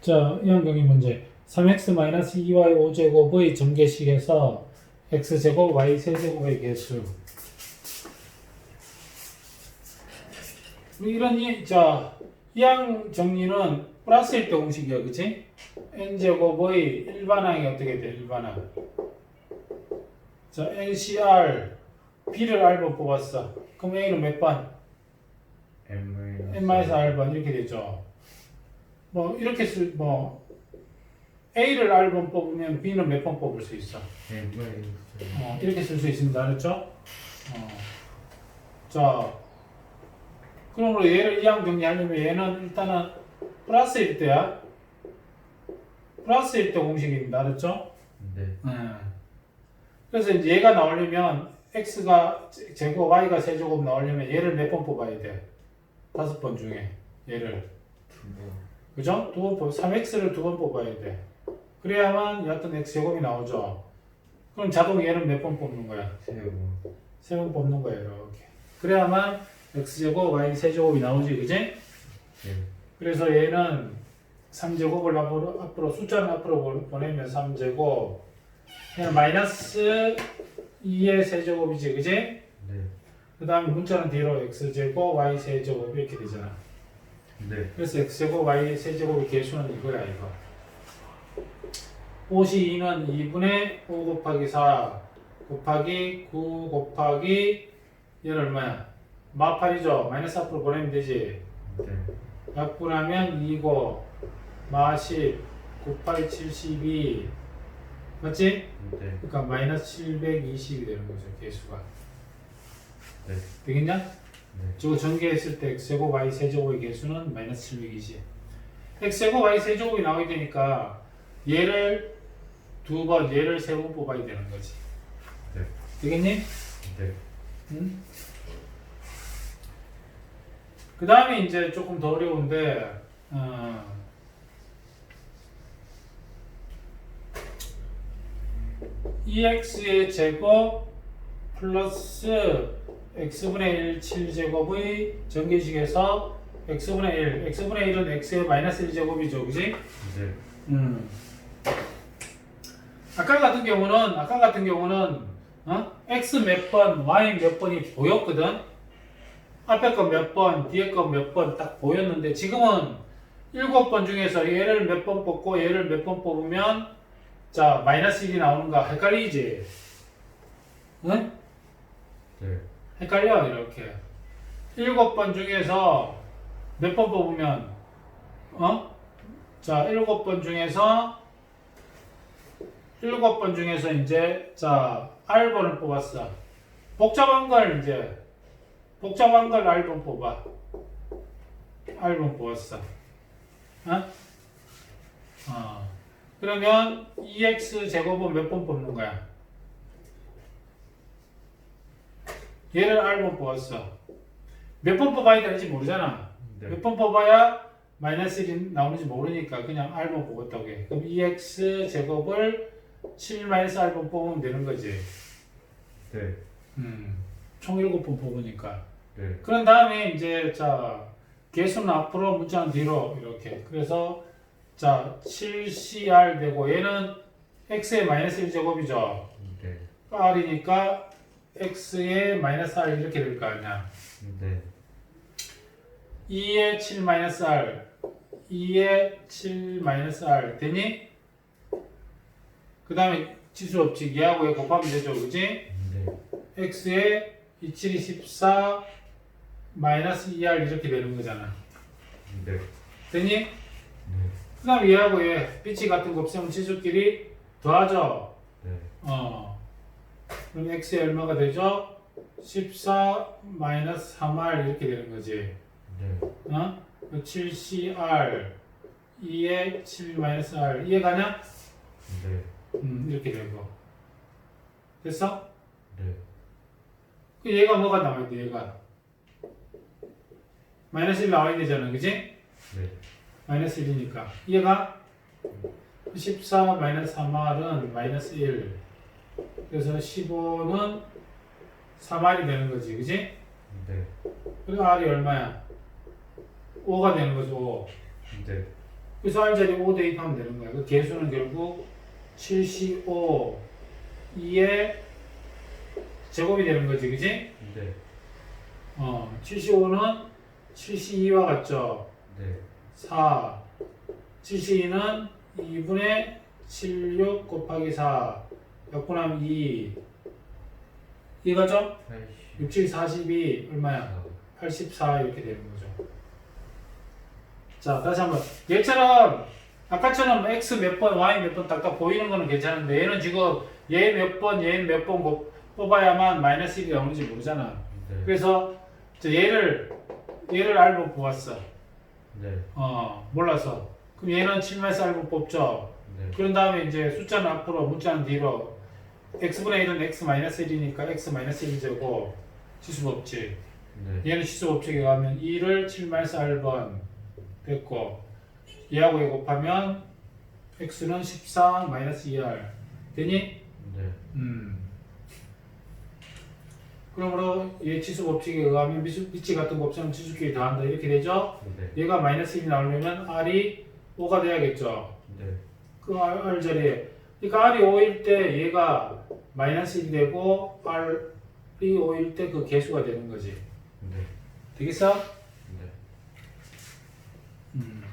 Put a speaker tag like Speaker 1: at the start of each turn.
Speaker 1: 자, 이한경이 문제. 3x-2y 5제곱의 전개식에서 x제곱 y 세제곱의 개수. 이런 이, 자, 이항 정리는 플러스일 때 공식이야, 그치? n제곱의 일반항이 어떻게 돼, 일반항. 자, ncr, b를 r번 뽑았어. 그럼 a는 몇 번?
Speaker 2: M
Speaker 1: n-r번 이렇게 되죠. 뭐 이렇게 쓸 뭐 a를 r번 뽑으면 b는 몇 번 뽑을 수 있어.
Speaker 2: M
Speaker 1: 어, 이렇게 쓸 수 있습니다. 알았죠? 어. 자, 그러므로 얘를 이항 정리하려면 얘는 일단은 플러스일 때야. 플러스일 때 공식입니다. 알았죠?
Speaker 2: 네.
Speaker 1: 음. 그래서 이제 얘가 나오려면 x가 제- 제곱 y가 세제곱 나오려면 얘를 몇 번 뽑아야 돼? 다섯 번 중에 얘를
Speaker 2: 두 번.
Speaker 1: 그죠? 두번 뽑, 3x를 두 번 뽑아야 돼. 그래야만 여하튼 x 제곱이 나오죠. 그럼 자동 얘는 몇 번 뽑는 거야?
Speaker 2: 세 번.
Speaker 1: 세 번 뽑는 거야 이렇게. 그래야만 x 제곱 y 세제곱이 나오지, 그지?
Speaker 2: 네.
Speaker 1: 그래서 얘는 3제곱을 앞으로, 앞으로 숫자는 앞으로 보- 보내면 3제곱 얘는 마이너스 2의 세제곱이지 그지?
Speaker 2: 네.
Speaker 1: 그 다음에 문자는 뒤로 x제곱 y 세제곱 이렇게 되잖아
Speaker 2: 네.
Speaker 1: 그래서 x제곱 y 세제곱의 개수는 이거야 이거 52는 2분의 5 곱하기 4 곱하기 9 곱하기 얘는 얼마야? 마8이죠 마이너스 앞으로 보내면 되지
Speaker 2: 네.
Speaker 1: 약분하면 2고 마10 곱하기 72 맞지?
Speaker 2: 네.
Speaker 1: 그러니까 마이너스 720이 되는 거죠 개수가
Speaker 2: 네.
Speaker 1: 되겠냐?
Speaker 2: 네.
Speaker 1: 저거 전개했을 때 x제곱 y 세제곱의 개수는 마이너스 720 x제곱 y 세제곱이 나오게 되니까 얘를 두 번 얘를 세 번 뽑아야 되는 거지
Speaker 2: 네.
Speaker 1: 되겠니?
Speaker 2: 네.
Speaker 1: 응? 그 다음에 이제 조금 더 어려운데, 어, EX의 제곱 플러스 X분의 1 7제곱의 전개식에서 X분의 1, X분의 1은 X의 마이너스 1제곱이죠, 그지?
Speaker 2: 네.
Speaker 1: 음. 아까 같은 경우는 아까 같은 경우는 어? x 몇 번, y 몇 번이 보였거든. 앞에 거 몇 번, 뒤에 거 몇 번 딱 보였는데 지금은 일곱 번 중에서 얘를 몇 번 뽑고 얘를 몇 번 뽑으면 자 마이너스 1이 나오는가 헷갈리지? 응?
Speaker 2: 네.
Speaker 1: 헷갈려 이렇게 일곱 번 중에서 몇 번 뽑으면 어? 자 일곱 번 중에서 일곱 번 중에서 이제 자 R번을 뽑았어 복잡한 걸 이제 복잡한 걸 R번 뽑아 R번 뽑았어 어? 어. 그러면 2x 제곱은 몇 번 뽑는 거야? 얘를 R번 뽑았어. 몇 번 뽑아야 되는지 모르잖아.
Speaker 2: 네.
Speaker 1: 몇번 뽑아야 마이너스 1이 나오는지 모르니까 그냥 R번 뽑았다고 해. 그럼 2x 제곱을 7 마이너스 R번 뽑으면 되는 거지.
Speaker 2: 네.
Speaker 1: 음, 총 7번 뽑으니까.
Speaker 2: 네.
Speaker 1: 그런 다음에 이제 자 개수는 앞으로 문자는 뒤로 이렇게. 그래서 자 7cr 되고 얘는 x의 마이너스 1제곱이죠.
Speaker 2: 네.
Speaker 1: r이니까 x의 마이너스 r 이렇게 될 거 아니야.
Speaker 2: 네.
Speaker 1: 2의 7 마이너스 r 2의 7 마이너스 r 되니? 그 다음에 지수 없지 얘하고 얘 곱하면 되죠 그지?
Speaker 2: 네.
Speaker 1: x의 2, 7이 14 마이너스 2r 이렇게 되는 거잖아
Speaker 2: 네.
Speaker 1: 되니?
Speaker 2: 네.
Speaker 1: 그 다음에 얘하고 얘 빛이 같은 거 없으면 지수끼리 더하죠
Speaker 2: 네.
Speaker 1: 어 그럼 x의 얼마가 되죠? 14 마이너스 3r 이렇게 되는 거지
Speaker 2: 네.
Speaker 1: 어? 7cr 2에 7 마이너스 r 이해가냐?
Speaker 2: 네.
Speaker 1: 음 이렇게 되고 됐어?
Speaker 2: 네.
Speaker 1: 그 얘가 뭐가 나와야 돼 얘가 마이너스 1 나와야 되잖아 그지?
Speaker 2: 네.
Speaker 1: 마이너스 1이니까 얘가 14 마이너스 3r은 마이너스 1 그래서 15는 3r이 되는 거지 그지?
Speaker 2: 네.
Speaker 1: 그리고 r이 얼마야? 5가 되는 거죠 5.
Speaker 2: 네.
Speaker 1: 그래서 R 자리 5 대입하면 되는 거야. 그 개수는 결국 75, 2의 제곱이 되는 거지, 그지?
Speaker 2: 네.
Speaker 1: 어, 75는 72와 같죠?
Speaker 2: 네.
Speaker 1: 4, 72는 2분의 76 곱하기 4, 약분하면 2. 이거죠?
Speaker 2: 80.
Speaker 1: 6, 7, 42, 얼마야? 84 이렇게 되는 거죠. 자, 다시 한번. 얘처럼 아까처럼 x 몇 번, y 몇 번 딱딱 보이는 거는 괜찮은데 얘는 지금 얘 몇 번, 얘 몇 번 뽑아야만 마이너스 1이 나오는지 모르잖아.
Speaker 2: 네.
Speaker 1: 그래서 저 얘를 얘를 알고 뽑았어.
Speaker 2: 네.
Speaker 1: 어, 몰라서. 그럼 얘는 7마이너스 알고 뽑죠.
Speaker 2: 네.
Speaker 1: 그런 다음에 이제 숫자는 앞으로, 문자는 뒤로. X분의 1은 x 마이너스 1이니까 x 마이너스 1이 되고 지수법칙.
Speaker 2: 네.
Speaker 1: 얘는 시수법칙에 가면 2를 7-R번 됐고 얘하고 얘 곱하면 x는 14-2R 되니?
Speaker 2: 네.
Speaker 1: 음. 그러므로 얘 치수법칙에 의하면 미수, 미치 같은 곱셈은 치수끼리 더한다 이렇게 되죠?
Speaker 2: 네.
Speaker 1: 얘가 마이너스 1이 나오려면 R이 5가 돼야겠죠?
Speaker 2: 네.
Speaker 1: 그 R, R 자리에 그러니까 R이 5일 때 얘가 마이너스 1이 되고 R이 5일 때 그 개수가 되는 거지
Speaker 2: 네.
Speaker 1: 되겠어?
Speaker 2: 네.
Speaker 1: 음.